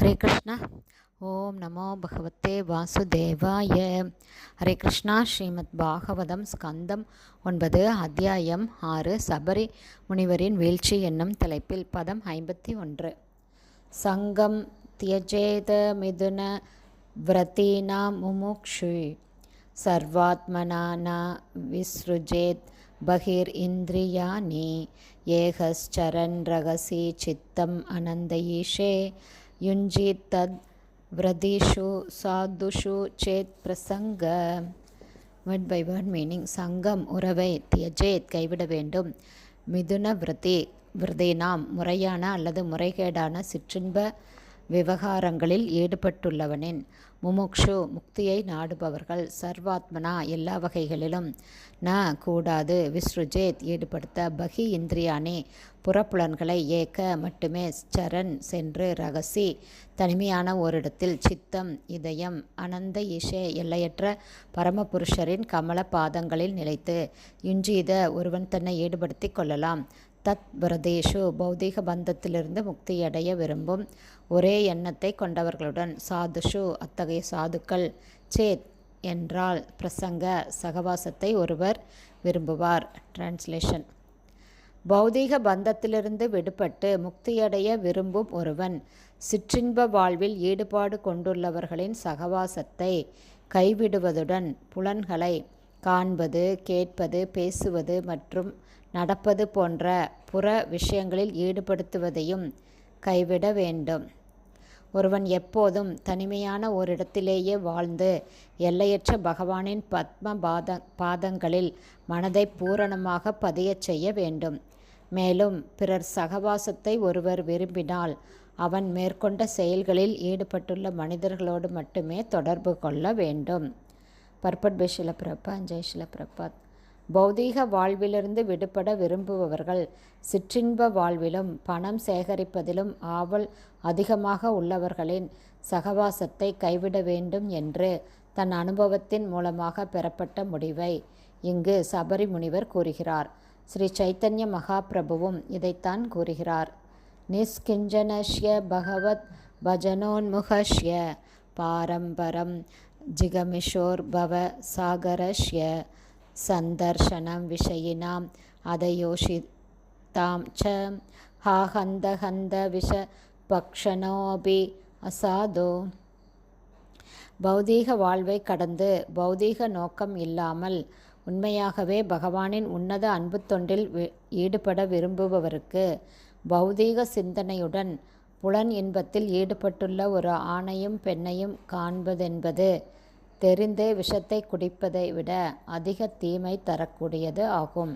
ஹரே கிருஷ்ணா. ஓம் நமோ பகவத்தே வாசுதேவாய. ஹரே கிருஷ்ணா ஸ்ரீமத் பாகவதம் ஸ்கந்தம் ஒன்பது அத்தியாயம் ஆறு சபரி முனிவரின் வீழ்ச்சி என்னும் தலைப்பில் பதம் ஐம்பத்தி ஒன்று. சங்கம் தியஜேத மிதுன விரதீனா முமுக்ஷு. சர்வாத்மனா விஸ்ருஜேத் பகிர் இந்திரியாணி. ஏகஸ்சரன் ரகசி சித்தம் அனந்த ஈஷே யுஞ்சித் தத் விரதீஷு சாதுஷு சேத் பிரசங்க. வேர்ட் பை வேர்ட் மீனிங் சங்கம் உறவை தியஜேத் கைவிட வேண்டும். மிதுன விரதே விரதேனாம் முறையான அல்லது முறைகேடான சிற்றின்ப விவகாரங்களில் ஈடுபட்டுள்ளவனின் முமுக்ஷு முக்தியை நாடுபவர்கள் சர்வாத்மனா எல்லா வகைகளிலும் ந கூடாது. விஸ்ருஜேத் ஈடுபடுத்த பகி இந்திரியானே புறப்புலன்களை ஏக்க மட்டுமே சரண் சென்று ரகசி தனிமையான ஓரிடத்தில் சித்தம் இதயம் அனந்த இஷே எல்லையற்ற பரமபுருஷரின் கமல பாதங்களில் நிலைத்து இன்றீத ஒருவன் தன்னை ஈடுபடுத்தி கொள்ளலாம். தத் பிரதேஷு பௌதீக பந்தத்திலிருந்து முக்தியடைய விரும்பும் ஒரே எண்ணத்தை கொண்டவர்களுடன் சாதுஷு அத்தகைய சாதுக்கள் சேத் என்றால் பிரசங்க சகவாசத்தை ஒருவர் விரும்புவார். டிரான்ஸ்லேஷன் பௌதீக பந்தத்திலிருந்து விடுபட்டு முக்தியடைய விரும்பும் ஒருவன் சிற்றின்ப வாழ்வில் ஈடுபாடு கொண்டுள்ளவர்களின் சகவாசத்தை கைவிடுவதுடன் புலன்களை காண்பது கேட்பது பேசுவது மற்றும் நடப்பது போன்ற புற விஷயங்களில் ஈடுபடுத்துவதையும் கைவிட வேண்டும். ஒருவன் எப்போதும் தனிமையான ஓரிடத்திலேயே வாழ்ந்து எல்லையற்ற பகவானின் பத்ம பாத பாதங்களில் மனதை பூரணமாக பதியச் செய்ய வேண்டும். மேலும் பிறர் சகவாசத்தை ஒருவர் விரும்பினால் அவன் மேற்கொண்ட செயல்களில் ஈடுபட்டுள்ள மனிதர்களோடு மட்டுமே தொடர்பு கொள்ள வேண்டும். பர்பட் பை பிரபா பிரபாத் பௌதீக வாழ்விலிருந்து விடுபட விரும்புபவர்கள் சிற்றின்ப வாழ்விலும் பணம் சேகரிப்பதிலும் ஆவல் அதிகமாக உள்ளவர்களின் சகவாசத்தை கைவிட வேண்டும் என்று தன் அனுபவத்தின் மூலமாக பெறப்பட்ட முடிவை இங்கு சபரி முனிவர் கூறுகிறார். ஸ்ரீ சைத்தன்ய மகாபிரபுவும் இதைத்தான் கூறுகிறார். நிஸ்கிஞ்சனஷ்ய பகவத் பஜனோன்முகஷ்ய பாரம்பரம் ஜிகமிஷோர்பவ சாகரஷ்ய சந்தர்ஷனம் விஷயினாம் அதயோஷிதாம் ச ஹாஹந்தஹந்த விஷ பக்ஷனோபி அசாதோ. பௌதீக வாழ்வை கடந்து பௌதீக நோக்கம் இல்லாமல் உண்மையாகவே பகவானின் உன்னத அன்பு தொண்டில் ஈடுபட விரும்புபவருக்கு பௌதீக சிந்தனையுடன் புலன் இன்பத்தில் ஈடுபட்டுள்ள ஒரு ஆணையும் பெண்ணையும் காண்பதென்பது தெரிந்தே விஷத்தை குடிப்பதை விட அதிக தீமை தரக்கூடியது ஆகும்.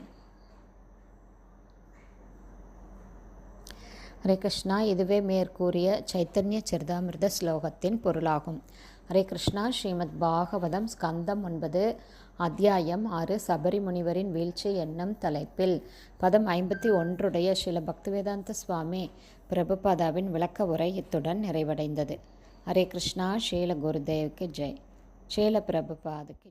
ஹரே கிருஷ்ணா இதுவே மேற்கூறிய சைத்தன்ய சரிதாமிர்த ஸ்லோகத்தின் பொருளாகும். ஹரே கிருஷ்ணா. ஸ்ரீமத் பாகவதம் ஸ்கந்தம் ஒன்பது அத்தியாயம் ஆறு சபரி முனிவரின் வீழ்ச்சி என்னும் தலைப்பில். பதம் ஐம்பத்தி ஒன்றுடைய ஸ்ரீல பக்திவேதாந்த சுவாமி பிரபுபாதாவின் விளக்க உரை இத்துடன் நிறைவடைந்தது. ஹரே கிருஷ்ணா. ஸ்ரீல குருதேவ்க்கு ஜெய். ஸ்ரீல பிரபுபாதுக்கு